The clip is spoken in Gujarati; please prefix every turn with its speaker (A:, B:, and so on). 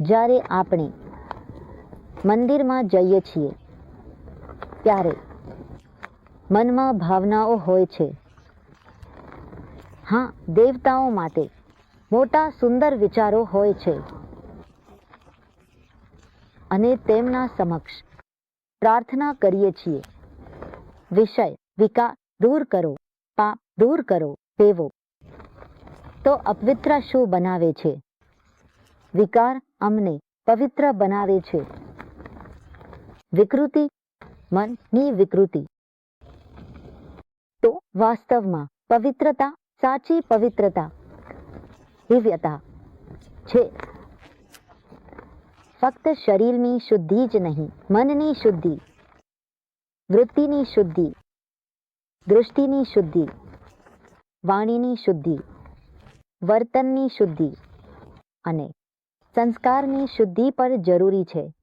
A: જ્યારે આપણે મંદિરમાં જઈએ છીએ, ત્યારે મનમાં ભાવનાઓ હોય છે. હા, દેવતાઓ માટે મોટા સુંદર વિચારો હોય છે. અને તેમના સમક્ષ પ્રાર્થના કરીએ છીએ. વિષય વિકાર દૂર કરો, પાપ દૂર કરો તેવો તો અપવિત્ર શું બનાવે છે? વિકાર અમને પવિત્ર બનાવે છે. વિકૃતિ, મનની વિકૃતિ. તો વાસ્તવમાં પવિત્રતા, સાચી પવિત્રતા, દિવ્યતા છે. ફક્ત શરીરની શુદ્ધિ જ નહીં, મનની શુદ્ધિ, વૃત્તિની શુદ્ધિ, દૃષ્ટિની શુદ્ધિ, વાણીની શુદ્ધિ, વર્તનની શુદ્ધિ અને સંસ્કારની શુદ્ધિ પર જરૂરી છે.